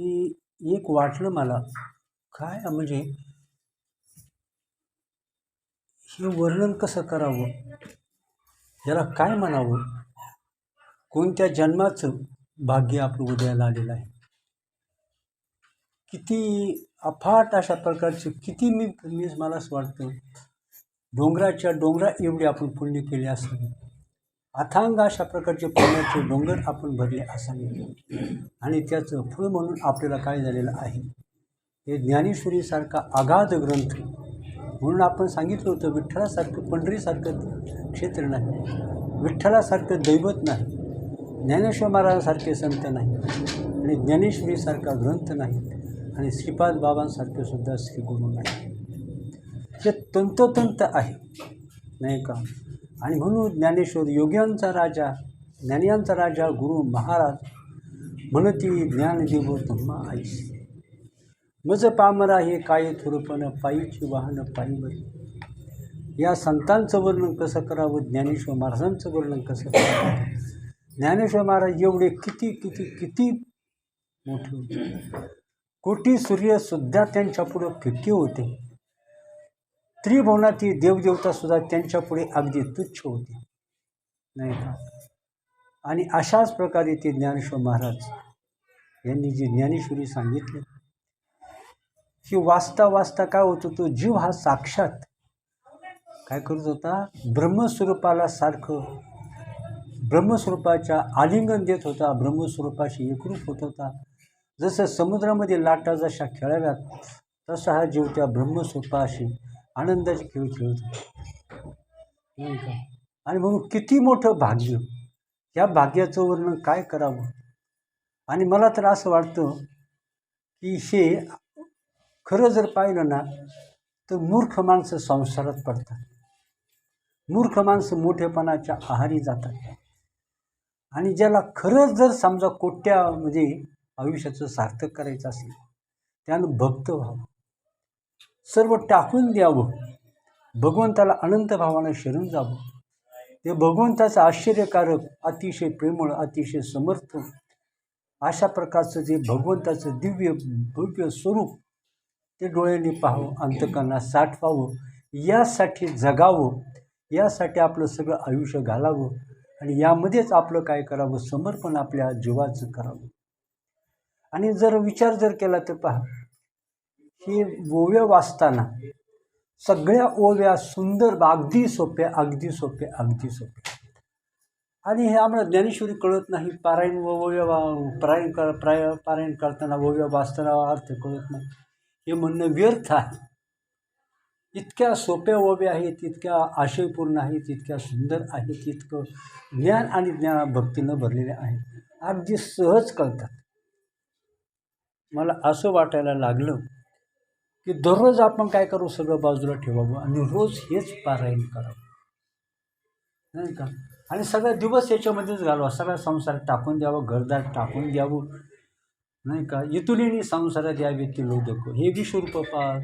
की एक वाटलं मला काय म्हणजे हे वर्णन कसं करावं? याला काय म्हणावं? कोणत्या जन्माचं भाग्य आपलं उदयाला आलेलं आहे? किती अफाट अशा प्रकारचे किती मी मी मला असं वाटतं. डोंगराच्या डोंगरा एवढी आपण पुण्य केले असावे अथांग अशा प्रकारचे पुण्याचे डोंगर आपण भरले असावे. आणि त्याचं फळ म्हणून आपल्याला काय झालेलं आहे? हे ज्ञानेश्वरीसारखा अगाध ग्रंथ म्हणून आपण सांगितलं होतं विठ्ठलासारखं पंढरीसारखं क्षेत्र नाही विठ्ठलासारखं दैवत नाही ज्ञानेश्वर महाराजांसारखे संत नाही आणि ज्ञानेश्वरीसारखा ग्रंथ नाही आणि श्रीपाद बाबांसारखे सुद्धा श्री गुरु नाही. हे तंतोतंत आहे नाही का? आणि म्हणून ज्ञानेश्वर योग्यांचा राजा ज्ञानियांचा राजा गुरु महाराज म्हणती ज्ञानदेव तुम्हा आईस. मज पामरा हे काय थुरपण पायीची वाहन पायीवर. या संतांचं वर्णन कसं करावं? ज्ञानेश्वर महाराजांचं वर्णन कसं करावं? ज्ञानेश्वर महाराज एवढे किती किती किती मोठे होते. कोटी सूर्यसुद्धा त्यांच्यापुढं फिक्के होते. त्रिभुवनातील देवदेवतासुद्धा त्यांच्यापुढे अगदी तुच्छ होते. नाही का? आणि अशाच प्रकारे ते ज्ञानेश्वर महाराज यांनी जी ज्ञानेश्वरी सांगितली की वाचता वाचता काय होत तो जीव हा साक्षात काय करत होता? ब्रह्मस्वरूपाला सारखं ब्रह्मस्वरूपाच्या आलिंगन देत होता. ब्रह्मस्वरूपाशी एकरूप होत होता. जसं समुद्रामध्ये लाटा जशा खेळाव्यात तसा हा जीव त्या ब्रह्मस्वरूपाशी आनंदाचे खेळ खेळत होता. नाही का? आणि म्हणून किती मोठं भाग्य. या भाग्याचं वर्णन काय करावं? आणि मला तर असं वाटतं की हे खरं जर पाहिलं ना तर मूर्ख माणसं संसारात पडतात. मूर्ख माणसं मोठेपणाच्या आहारी जातात. आणि ज्याला खरंच जर समजा कोट्यामध्ये आयुष्याचं सार्थक करायचं असेल त्यानं भक्त व्हावं. सर्व टाकून द्यावं. भगवंताला अनंत भावानं शरण जावं. ते भगवंताचं आश्चर्यकारक अतिशय प्रेमळ अतिशय समर्थ अशा प्रकारचं जे भगवंताचं दिव्य भव्य स्वरूप ते डोळ्यांनी पाहावं अंतकांना साठवावं यासाठी जगावं यासाठी आपलं सगळं आयुष्य घालावं आणि यामध्येच आपलं काय करावं? समर्पण आपल्या जीवाचं करावं. आणि जर विचार जर केला तर पहा हे ओव्या वाचताना सगळ्या ओव्या सुंदर अगदी सोप्या अगदी सोप्या अगदी सोप्या. आणि हे आम्हाला ज्ञानेश्वरी कळत नाही. पारायण व ओव्या वा पारायण कर प्राय पारायण करताना ओव्या वाचताना अर्थ कळत नाही. हे म्हणणं व्यर्थ आहे. इतक्या सोप्या ओव्या आहेत इतक्या आशयपूर्ण आहेत इतक्या सुंदर आहेत इतकं ज्ञान आणि ज्ञान भक्तीनं भरलेले आहेत. अगदी सहज कळतात. मला असं वाटायला लागलं की दररोज आपण काय करू? सगळं बाजूला ठेवावं आणि रोज हेच पारायण करावं. नाही का? आणि सगळा दिवस याच्यामध्येच घालवा. सगळा संसार टाकून द्यावं घरदार टाकून द्यावं. नाही का? इतुलीनी संसार द्यावे ती लोदक हे विश्वरूप पा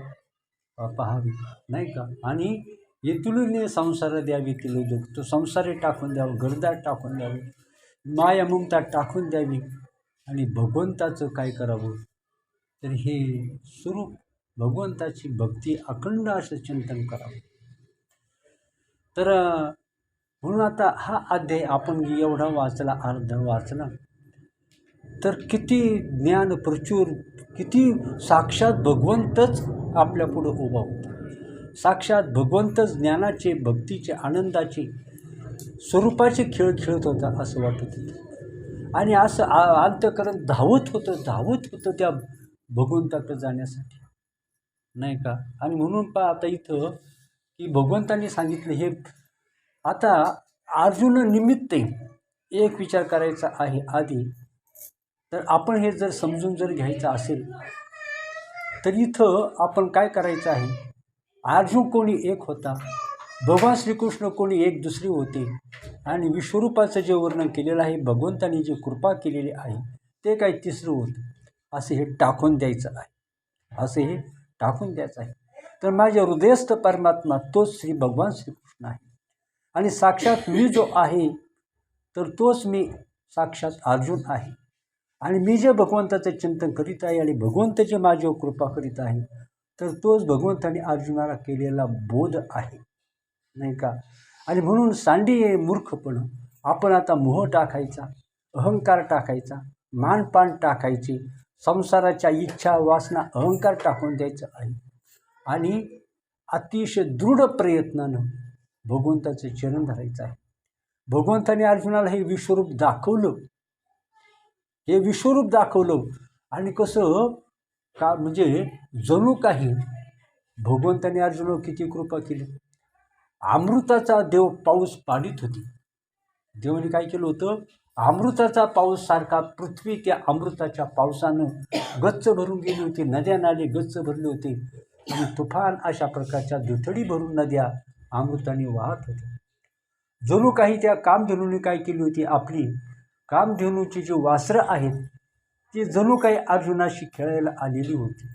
पहावी. नाही का? आणि येतुलीने संसार द्यावी ती लोदक तो संसारे टाकून द्यावं घरदार टाकून द्यावं. माया ममता टाकून द्यावी. आणि भगवंताचं काय करावं? तर हे स्वरूप भगवंताची भक्ती अखंड असं चिंतन करावं. तर म्हणून आता हा अध्याय आपण एवढा वाचला अर्ध वाचला तर किती ज्ञान प्रचूर किती साक्षात भगवंतच आपल्यापुढं उभा होता. साक्षात भगवंतच ज्ञानाचे भक्तीचे आनंदाचे स्वरूपाचे खेळ खेळत होता असं वाटत होतं. आणि असं आ अंतकरण धावत होतं धावत होतं त्या भगवंताकडे जाण्यासाठी. नाही का? आणि म्हणून पा आता इथं की भगवंतांनी सांगितलं हे. आता अर्जुन निमित्त एक विचार करायचा आहे आधी. तर आपण हे जर समजून जर घ्यायचं असेल तर इथं आपण काय करायचं आहे? अर्जुन कोणी एक होता भगवान श्रीकृष्ण कोणी एक दुसरे होते. आणि विश्वरूपाचं जे वर्णन केलेलं आहे भगवंतांनी जी कृपा केलेली आहे ते काय तिसरं होतं? असं हे टाकून द्यायचं आहे. असं हे टाकून द्यायचं आहे. तर माझ्या हृदयस्थ परमात्मा तोच श्री भगवान श्रीकृष्ण आहे. आणि साक्षात मी जो आहे तर तोच मी साक्षात अर्जुन आहे. आणि मी जे भगवंताचं चिंतन करीत आहे आणि भगवंत जे माझ्यावर कृपा करीत आहे तर तोच भगवंताने अर्जुनाला केलेला बोध आहे. नाही का? आणि म्हणून सांडी हे मूर्खपण आपण आता मोह टाकायचा अहंकार टाकायचा मानपान टाकायचे संसाराच्या इच्छा वासना अहंकार टाकून द्यायचं आहे. आणि अतिशय दृढ प्रयत्नानं भगवंताचं चरण धरायचं आहे. भगवंताने अर्जुनाला हे विश्वरूप दाखवलं. हे विश्वरूप दाखवलं आणि कसं का म्हणजे जणू काही भगवंताने अर्जुनावर किती कृपा केली? अमृताचा देव पाऊस पाडित होती. देवाने काय केलं होतं? अमृताचा पाऊस सारखा पृथ्वी त्या अमृताच्या पावसानं गच्च भरून गेली होती नद्या नाले गच्च भरले होते. आणि तुफान अशा प्रकारच्या दुथडी भरून नद्या अमृताने वाहत होत्या. जणू काही त्या कामधेनूने काय केली होती आपली कामधेनूची जी वासरं आहेत ती जणू काही अर्जुनाशी खेळायला आलेली होती.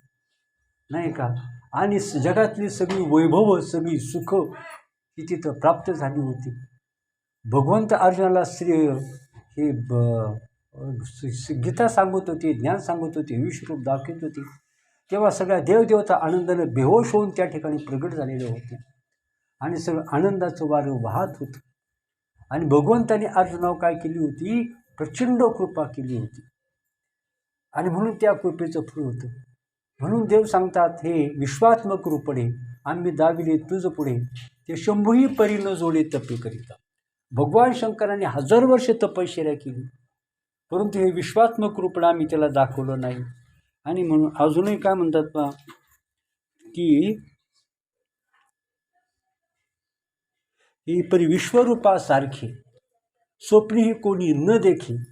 नाही का? आणि स- जगातली सगळी वैभव सगळी सुख ही तिथं प्राप्त झाली होती. भगवंत अर्जुनाला श्री ही ब गीता सांगत होती ज्ञान सांगत होती विश्वरूप दाखवत होती. तेव्हा सगळ्या देवदेवता आनंदानं बेहोश होऊन त्या ठिकाणी प्रगट झालेले होते. आणि सगळं आनंदाचं वारं वाहत होतं. आणि भगवंताने अर्जुनाव काय केली होती? प्रचंड कृपा केली होती. आणि म्हणून त्या कृपेचं फळ होतं. म्हणून देव सांगतात हे विश्वात्मक रूपणे आम्ही दाविले तुझ पुढे ते शंभूही परी न जोडे तपे करीता भगवान शंकराने हजार वर्ष तपश्चर्या केली. परंतु हे विश्वात्मक रूपण आम्ही त्याला दाखवलं नाही. आणि म्हणून अजूनही काय म्हणतात बा की ही परी विश्वरूपासारखे स्वप्नीही कोणी न देखी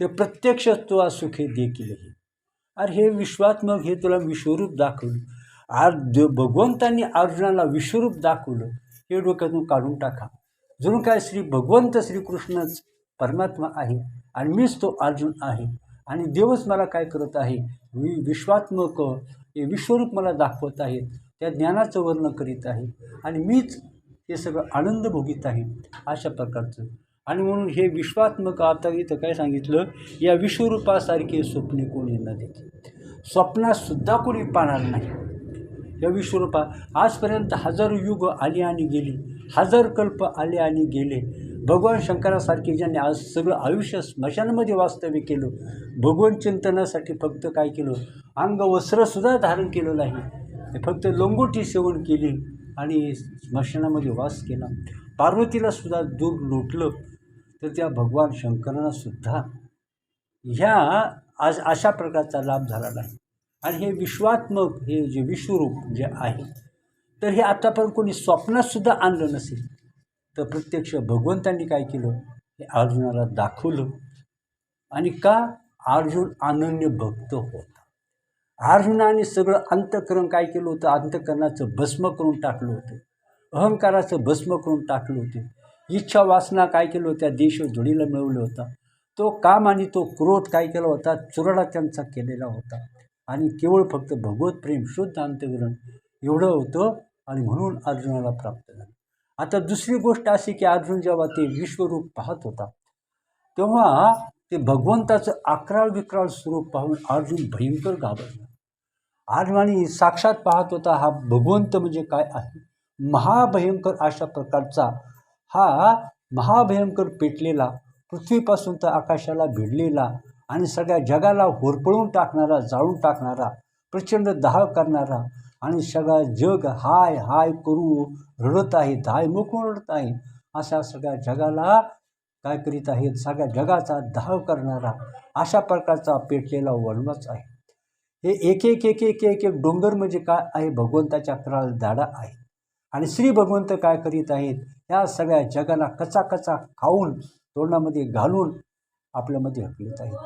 ते प्रत्यक्ष तुला सुखे देखील हे अरे हे विश्वात्मक हे तुला विश्वरूप दाखवलं. आर द भगवंतांनी अर्जुनाला विश्वरूप दाखवलं. हे डोक्यातून काढून टाका. जणू काय श्री भगवंत श्रीकृष्णच परमात्मा आहे आणि मीच तो अर्जुन आहे. आणि देवच मला काय करत आहे? वि विश्वात्मक हे विश्वरूप मला दाखवत आहेत. त्या ज्ञानाचं वर्णन करीत आहे. आणि मीच हे सगळं आनंद भोगीत आहे अशा प्रकारचं. आणि म्हणून हे विश्वात्मक आता इथं काय सांगितलं? या विश्वरूपासारखे स्वप्ने कोणी न देते स्वप्नातसुद्धा कोणी पाहणार नाही. या विश्वरूपा आजपर्यंत हजारो युग आली आणि गेली. हजार कल्प आले आणि गेले. भगवान शंकरासारखे ज्यांनी आज सगळं आयुष्य स्मशानामध्ये वास्तव्य केलं भगवान चिंतनासाठी फक्त काय केलं? अंग वस्त्रसुद्धा धारण केलं नाही. ते फक्त लंगोटी सेवन केली आणि स्मशानामध्ये वास केला. पार्वतीला सुद्धा दूर लोटलं. तर त्या भगवान शंकरांना सुद्धा ह्या आज अशा प्रकारचा लाभ झाला नाही. आणि हे विश्वात्मक हे जे विश्वरूप जे आहे तर हे आतापर्यंत कोणी स्वप्नातसुद्धा आणलं नसेल. तर प्रत्यक्ष भगवंतांनी काय केलं? हे अर्जुनाला दाखवलं. आणि का? अर्जुन अनन्य भक्त होता. अर्जुनाने सगळं अंतकरण काय केलं होतं? अंतकरणाचं भस्म करून टाकलं होतं. अहंकाराचं भस्म करून टाकलं होतं. इच्छा वासना काय केलं होत्या देश जोडीला मिळवलं होता. तो काम आणि तो क्रोध काय केला होता? चुरडा त्यांचा केलेला होता. आणि केवळ फक्त भगवत प्रेम शुद्ध अंतकरण एवढं होतं आणि म्हणून अर्जुनाला प्राप्त झालं. आता दुसरी गोष्ट अशी की अर्जुन जेव्हा ते विश्वरूप पाहत होता तेव्हा ते भगवंताचं अकराळ विक्राळ स्वरूप पाहून अर्जुन भयंकर घाबरला. अर्जुनाने साक्षात पाहत होता हा भगवंत म्हणजे काय आहे? महाभयंकर अशा प्रकारचा हा महाभयंकर पेटलेला पृथ्वीपासून तर आकाशाला भिडलेला आणि सगळ्या जगाला होरपळून टाकणारा जाळून टाकणारा प्रचंड दाह करणारा आणि सगळा जग हाय हाय करू रडत आहे धाय मुकून रडत आहे अशा सगळ्या जगाला काय करीत आहेत? सगळ्या जगाचा दाह करणारा अशा प्रकारचा पेटलेला वनवास आहे. हे एक एक एक एक एक एक डोंगर म्हणजे काय आहे? भगवंताच्या अकराला दाडा आहे आणि श्री भगवंत काय करीत आहेत? या सगळ्या जगाला कचा कचा खाऊन तोंडामध्ये घालून आपल्यामध्ये हकलीत आहेत.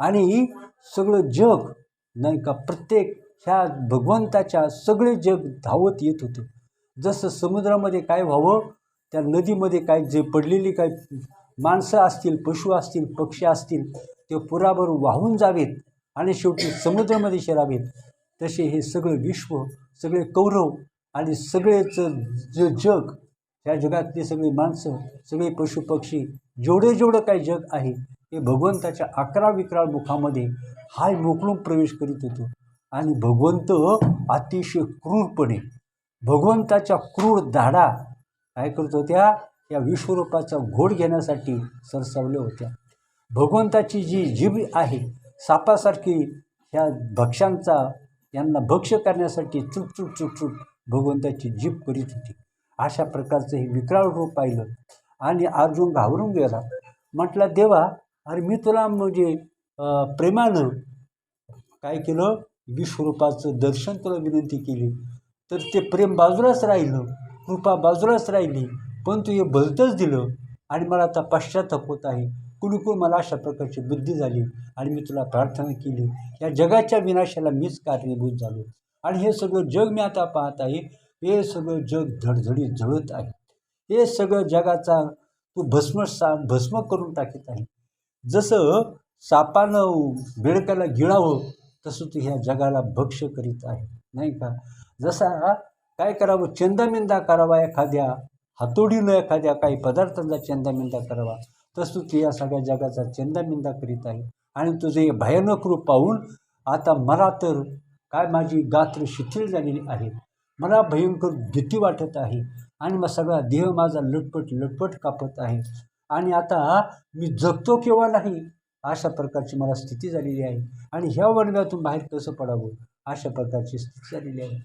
आणि सगळं जग नाही का प्रत्येक ह्या भगवंताच्या सगळे जग धावत येत होतं जसं समुद्रामध्ये काय व्हावं त्या नदीमध्ये काय जे पडलेली काय माणसं असतील पशु असतील पक्षी असतील ते पुराभर वाहून जावेत आणि शेवटी समुद्रामध्ये शिरावेत. तसे हे सगळं विश्व सगळे कौरव आणि सगळेच जे जग ह्या जगातली सगळी माणसं सगळे पशुपक्षी जेवढे जेवढं काय जग आहे हे भगवंताच्या अकरा विकराळ मुखामध्ये हाय मोकळून प्रवेश करीत होतो. आणि भगवंत अतिशय क्रूरपणे भगवंताच्या क्रूर धाडा काय करत होत्या? या विश्वरूपाचा घोड घेण्यासाठी सरसावल्या होत्या. भगवंताची जी जीभ आहे सापासारखी ह्या भक्ष्यांचा यांना भक्ष्य करण्यासाठी चुट चुट भगवंताची जीभ करीत होती. अशा प्रकारचं हे विक्राळ रूप पाहिलं आणि अर्जुन घाबरून गेला. म्हटला देवा अरे मी तुला म्हणजे प्रेमानं काय केलं? विश्वरूपाचं दर्शन तुला विनंती केली. तर ते प्रेम बाजूलाच राहिलं कृपा बाजूलाच राहिली पण तू हे भलतंच दिलं आणि मला आता पश्चाताप होत आहे. कुणकुण मला अशा प्रकारची बुद्धी झाली आणि मी तुला प्रार्थना केली. या जगाच्या विनाशाला मीच कारणीभूत झालो. आणि हे सगळं जग मी आता पाहत आहे. हे सगळं जग धडधडीत झळत आहे. हे सगळं जगाचा तू भस्म सा भस्म करून टाकीत आहे. जसं सापानं बेडकाला गिळावं तसं तू ह्या जगाला भक्ष्य करीत आहे नाही का? जसा काय करावं? चंदामिंदा करावा एखाद्या हातोडीनं एखाद्या काही पदार्थांचा चंदामिंदा करावा. तसं तू या सगळ्या जगाचा चंदामिंदा करीत आहे. आणि तुझे हे भयानक रूप पाहून आता मला तर काय माझी गात्र शिथिल झालेली आहे. मला भयंकर भीती वाटत आहे. आणि मग सगळा देह माझा लटपट लटपट कापत आहे. आणि आता मी जगतो किंवा नाही? अशा प्रकारची मला स्थिती झालेली आहे. आणि ह्या वनव्यातून बाहेर कसं पडावं? अशा प्रकारची स्थिती झालेली आहे.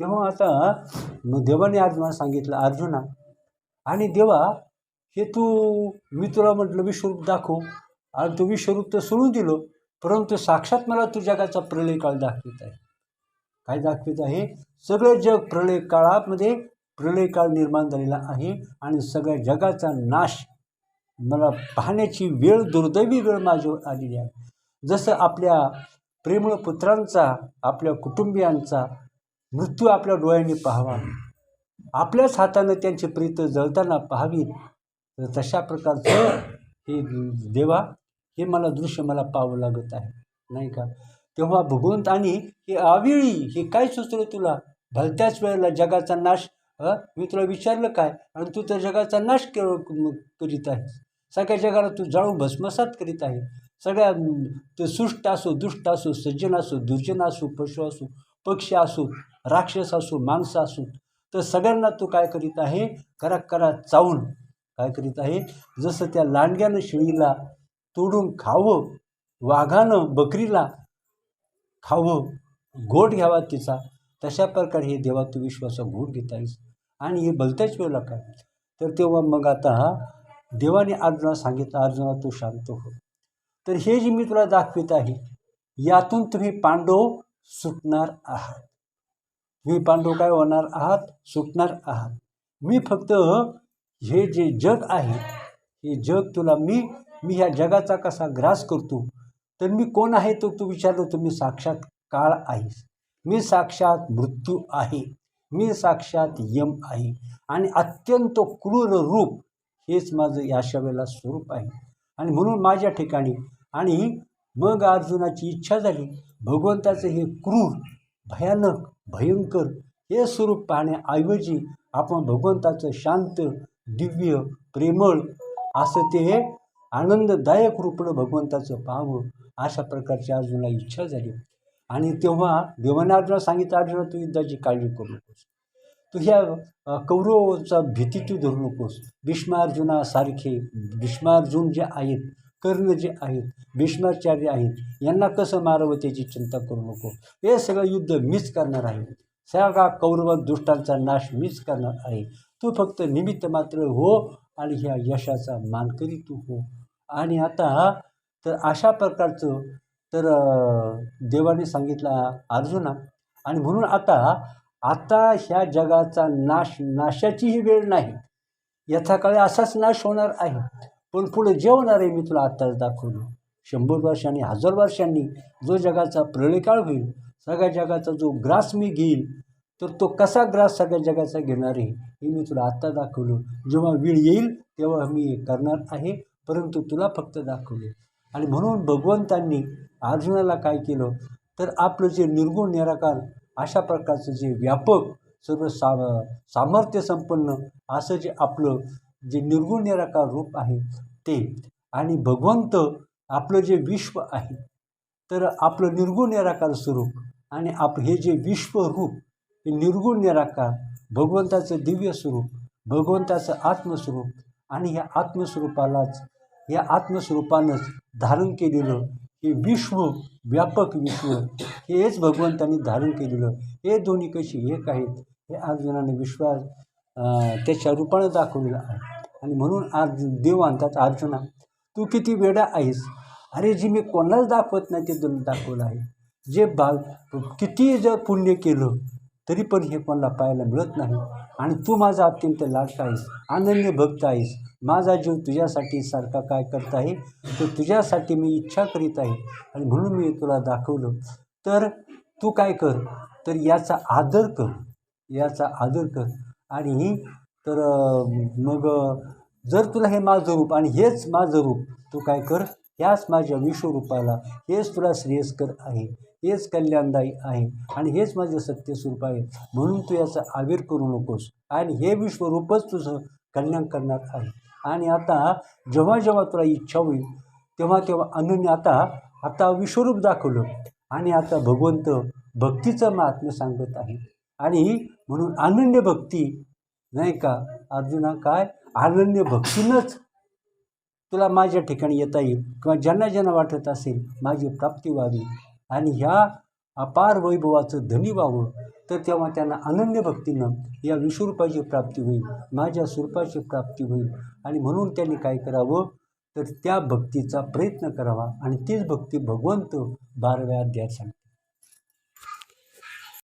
तेव्हा आता मग देवाने आज मला सांगितलं अर्जुना आणि देवा हे तू मी तुला म्हटलं विश्वरूप दाखव. आणि तू विश्वरूप तर सोडून दिलं परंतु साक्षात मला तू जगाचा प्रलय काळ दाखवित आहे. काय दाखवित आहे? सगळं जग प्रलय काळामध्ये प्रलय काळ निर्माण झालेला आहे आणि सगळ्या जगाचा नाश मला पाहण्याची वेळ दुर्दैवी वेळ माझ्यावर आलेली आहे. जसं आपल्या प्रेमळ पुत्रांचा आपल्या कुटुंबियांचा मृत्यू आपल्या डोळ्यांनी पाहावा. आपल्याच हातानं त्यांची प्रीत जळताना पाहावी तर तशा प्रकारचं हे देवा हे मला दृश्य मला पाहावं लागत आहे. नाही का? तेव्हा भगवंत आणि हे आविळी हे काय सुचलं तुला? भलत्याच वेळेला जगाचा नाश मी तुला विचारलं काय? आणि तू तर जगाचा नाश करीत आहेस. सगळ्या जगाला तू जाळून भस्मसात करीत आहे. सगळ्या ते सुष्ट असो दुष्ट असो सज्जन असो दुर्जन असो पशु असो पक्षी असो राक्षस असो माणसं असो तर सगळ्यांना तू काय करीत आहे? करा करा चावून. काय करीत आहे? जसं त्या लांडग्यानं शेळीला तोडून खावं वाघानं बकरीला खावं घोट घ्यावा तिचा तशा प्रकारे हे देवा तू विश्वासा घोट घेत आहेस. आणि हे भलत्याच वेळेला काय? तर तेव्हा मग आता देवाने अर्जुना सांगितलं अर्जुना तू शांत हो. तर हे जे मी तुला दाखवित आहे यातून तुम्ही पांडव सुटणार आहात. तुम्ही पांडव काय होणार आहात? सुटणार आहात. मी फक्त हे जे जग आहे हे जग तुला मी मी ह्या जगाचा कसा ग्रास करतो तर मी कोण आहे तो तू विचारलं तर मी साक्षात काळ आहेस. मी साक्षात मृत्यू आहे. मी साक्षात यम आहे. आणि अत्यंत क्रूर रूप हेच माझं याशा वेळेला स्वरूप आहे. आणि म्हणून माझ्या ठिकाणी आणि मग अर्जुनाची इच्छा झाली भगवंताचं हे क्रूर भयानक भयंकर हे स्वरूप पाहण्याऐवजी आपण भगवंताचं शांत दिव्य प्रेमळ असं ते आनंददायक रूपनं भगवंताचं पाहावं अशा प्रकारची अर्जुनाला इच्छा झाली. आणि तेव्हा देवाने अर्जुना सांगितलं अर्जुना तू युद्धाची काळजी करू नकोस. तू ह्या अ, भीती तू धरू नकोस. भीष्मार्जुनासारखे भीष्मार्जुन जे आहेत कर्ण जे आहेत भीष्माचार्य आहेत यांना कसं मारावं त्याची चिंता करू नको. हे सगळं युद्ध मीच करणार आहे. सगळा कौरव दुष्टांचा नाश मीच करणार आहे. तू फक्त निमित्त मात्र हो आणि ह्या यशाचा मानकरी तू हो. आणि आता तर अशा प्रकारचं तर देवाने सांगितलं अर्जुना. आणि म्हणून आता आता ह्या जगाचा नाश नाशाचीही वेळ नाही. यथाकाळी असाच नाश होणार आहे. पण पुढे जे होणार आहे मी तुला आत्ताच दाखवलं. शंभर वर्षांनी हजार वर्षांनी जो जगाचा प्रळयकाळ होईल सगळ्या जगाचा जो ग्रास मी घेईल तर तो कसा ग्रास सगळ्या जगाचा घेणार आहे हे मी तुला आत्ता दाखवलं. जेव्हा वेळ येईल तेव्हा मी हे करणार आहे परंतु तुला फक्त दाखवले. आणि म्हणून भगवंतांनी अर्जुनाला काय केलं? तर आपलं जे निर्गुण निराकार अशा प्रकारचं जे व्यापक सर्व सा सामर्थ्य संपन्न असं जे आपलं जे निर्गुण निराकार रूप आहे ते. आणि भगवंत आपलं जे विश्व आहे तर आपलं निर्गुण निराकार स्वरूप आणि आप हे जे विश्वरूप हे निर्गुण निराकार भगवंताचं दिव्य स्वरूप भगवंताचं आत्मस्वरूप आणि ह्या आत्मस्वरूपालाच या आत्मस्वरूपानंच धारण केलेलं हे विश्व व्यापक विश्व हेच भगवंतांनी धारण केलेलं हे दोन्ही कशी एक आहेत हे अर्जुनाने विश्वास त्याच्या रूपानं दाखवलेलं आहे. आणि म्हणून आज देव म्हणतात अर्जुना तू किती वेडा आहेस? अरे जी मी कोणालाच दाखवत नाही ते तुला दाखवलं आहे. जे भाग किती जर पुण्य केलं तरी पण हे कोणाला पाहायला मिळत नाही. आणि तू माझा अत्यंत लाडका आहेस अनन्य भक्त आहेस. माझा जीव तुझ्यासाठी सारखा काय करत आहे? तो तुझ्यासाठी मी इच्छा करीत आहे. आणि म्हणून मी तुला दाखवलं तर तू काय कर? तर याचा आदर कर. याचा आदर कर. आणि तर मग जर तुला हे माझं रूप आणि हेच माझं रूप तू काय कर? ह्याच माझ्या विश्वरूपाला हेच तुला श्रेयस्कर आहे हेच कल्याणदायी आहे आणि हेच माझं सत्यस्वरूप आहे. म्हणून तू याचा आविर करू नकोस. आणि हे विश्वरूपच तुझं कल्याण करणार आहे. आणि आता जेव्हा जेव्हा तुला इच्छा होईल तेव्हा तेव्हा अनन्य आता आता विश्वरूप दाखवलं. आणि आता भगवंत भक्तीचं महात्म्य सांगत आहे. आणि म्हणून अनन्य भक्ती नाही का? अर्जुना काय? अनन्य भक्तीनंच तुला माझ्या ठिकाणी येता येईल किंवा ज्यांना ज्यांना वाटत असेल माझी प्राप्ती व्हावी. आणि ह्या अपार वैभवाचं धनी व्हावं तर तेव्हा त्यांना अनन्य भक्तीनं या विश्वरूपाची प्राप्ती होईल माझ्या स्वरूपाची प्राप्ती होईल. आणि म्हणून त्यांनी काय करावं? तर त्या भक्तीचा प्रयत्न करावा आणि तीच भक्ती भगवंत बाराव्या अध्यायात सांगतात